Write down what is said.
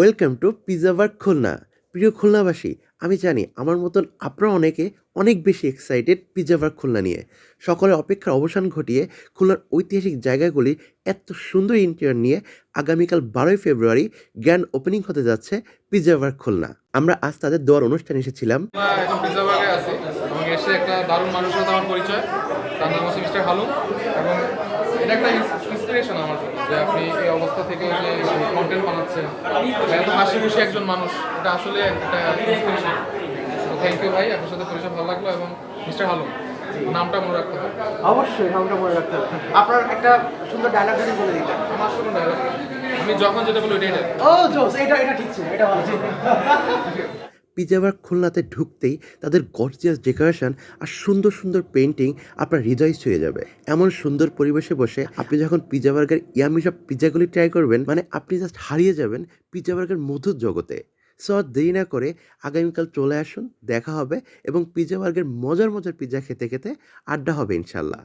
Welcome to pizza work Khulna প্রিয় খুলনাবাসী, আমি জানি আমার মতন আপনারা অনেকে অনেক বেশি এক্সাইটেড পিজা ওয়ার্ক খুলনা নিয়ে। সকলের অপেক্ষার অবসান ঘটিয়ে খুলনার ঐতিহাসিক জায়গাগুলি এত সুন্দর ইন্টেরিয়র নিয়ে আগামীকাল বারোই ফেব্রুয়ারি গ্র্যান্ড ওপেনিং হতে যাচ্ছে পিজা ওয়ার্ক খুলনা আমরা আজ তাদের দেওয়ার অনুষ্ঠানে এসেছিলাম। এসে একটা দারুণ মানুষের সাথে আমার পরিচয়। তার নাম হচ্ছে মিস্টার হালুম এবং এটা একটা ইন্সপিরেশন আমার জন্য। যে আপনি এই অবস্থা থেকে যে কন্টেন্ট বানাচ্ছেন এত হাসি খুশি একজন মানুষ এটা আসলে একটা ইন্সপিরেশন তো থ্যাংক ইউ ভাই আপনার সাথে পরিচয় ভালো লাগল এবং মিস্টার হালুম নামটা মনে রাখতে হবে। অবশ্যই নামটা মনে রাখতে হবে। আপনার একটা সুন্দর ডায়লগ যদি বলে দিতেন। আমার dialogue নেই। আমি যখন যেটা বলি ওইটাই ও জোস এটা এটা ঠিক ছিল এটা ভালো ছিল পিজা খুলনাতে ঢুকতেই তাদের গর্জিয়াস ডেকোরেশন আর সুন্দর সুন্দর পেন্টিং আপনার হৃদয় ছুঁয়ে যাবে। এমন সুন্দর পরিবেশে বসে আপনি যখন পিজা বার্গার ইয়ামি সব পিজাগুলি ট্রাই করবেন মানে আপনি জাস্ট হারিয়ে যাবেন পিজা বার্গার মধুর জগতে। সো আর দেরি না করে আগামীকাল চলে আসুন, দেখা হবে এবং পিজা বার্গের মজার মজার পিজা খেতে খেতে আড্ডা হবে ইনশাল্লাহ